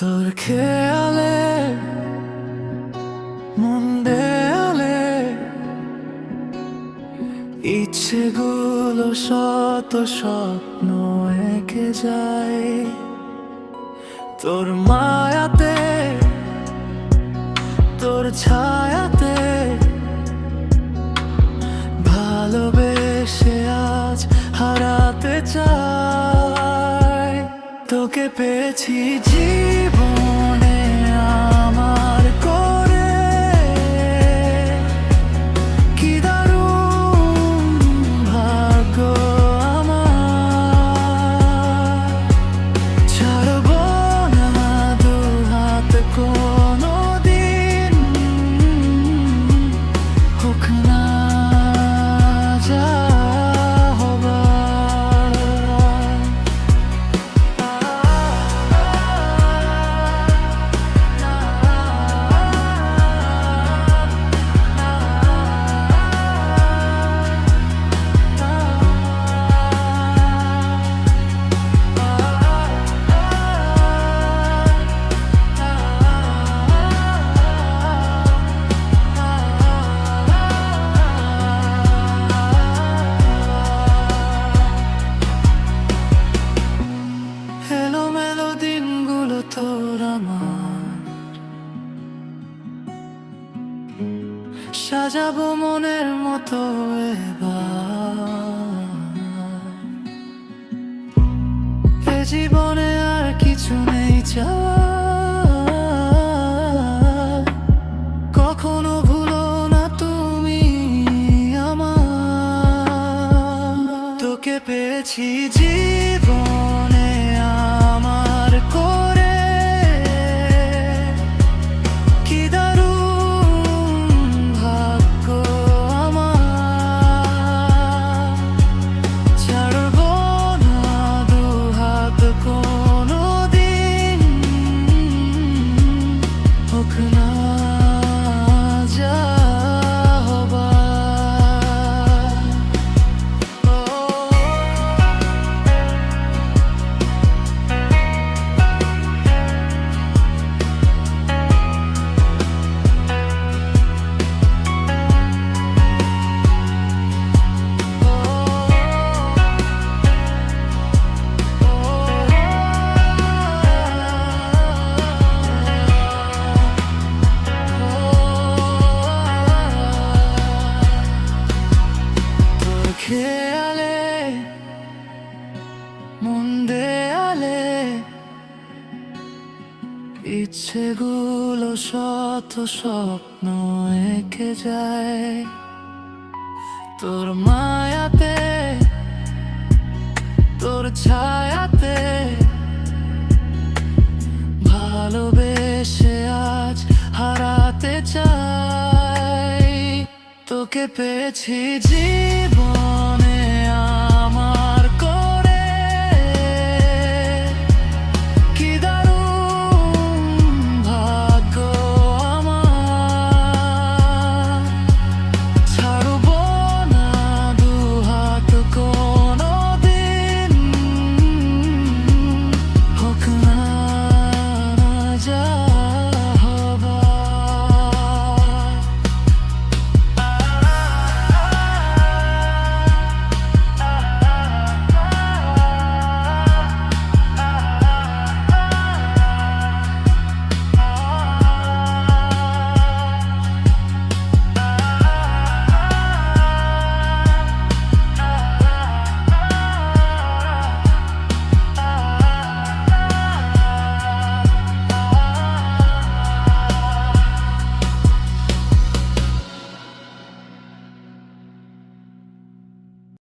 তোর খেয়ালে মন দেয়ালে ইচ্ছেগুলো শত স্বপ্ন এঁকে যায়। তোর মায়াতে তোর ছায়াতে ভালোবেসে পেয়েছি জীবনে। তোর আমার। সাজাবো মনের মতো এ জীবনে আর কিছু নেই চাওয়ার কখনো ভুলো না তুমি আমার। তোকে পেয়েছি জীবনে। দেয়ালে ইচ্ছেগুলো শত স্বপ্ন এঁকে যায়। তোর মায়াতে, তোর ছায়াতে ভালোবেসে আজ হারাতে চাই। তোকে পেয়েছি জীবন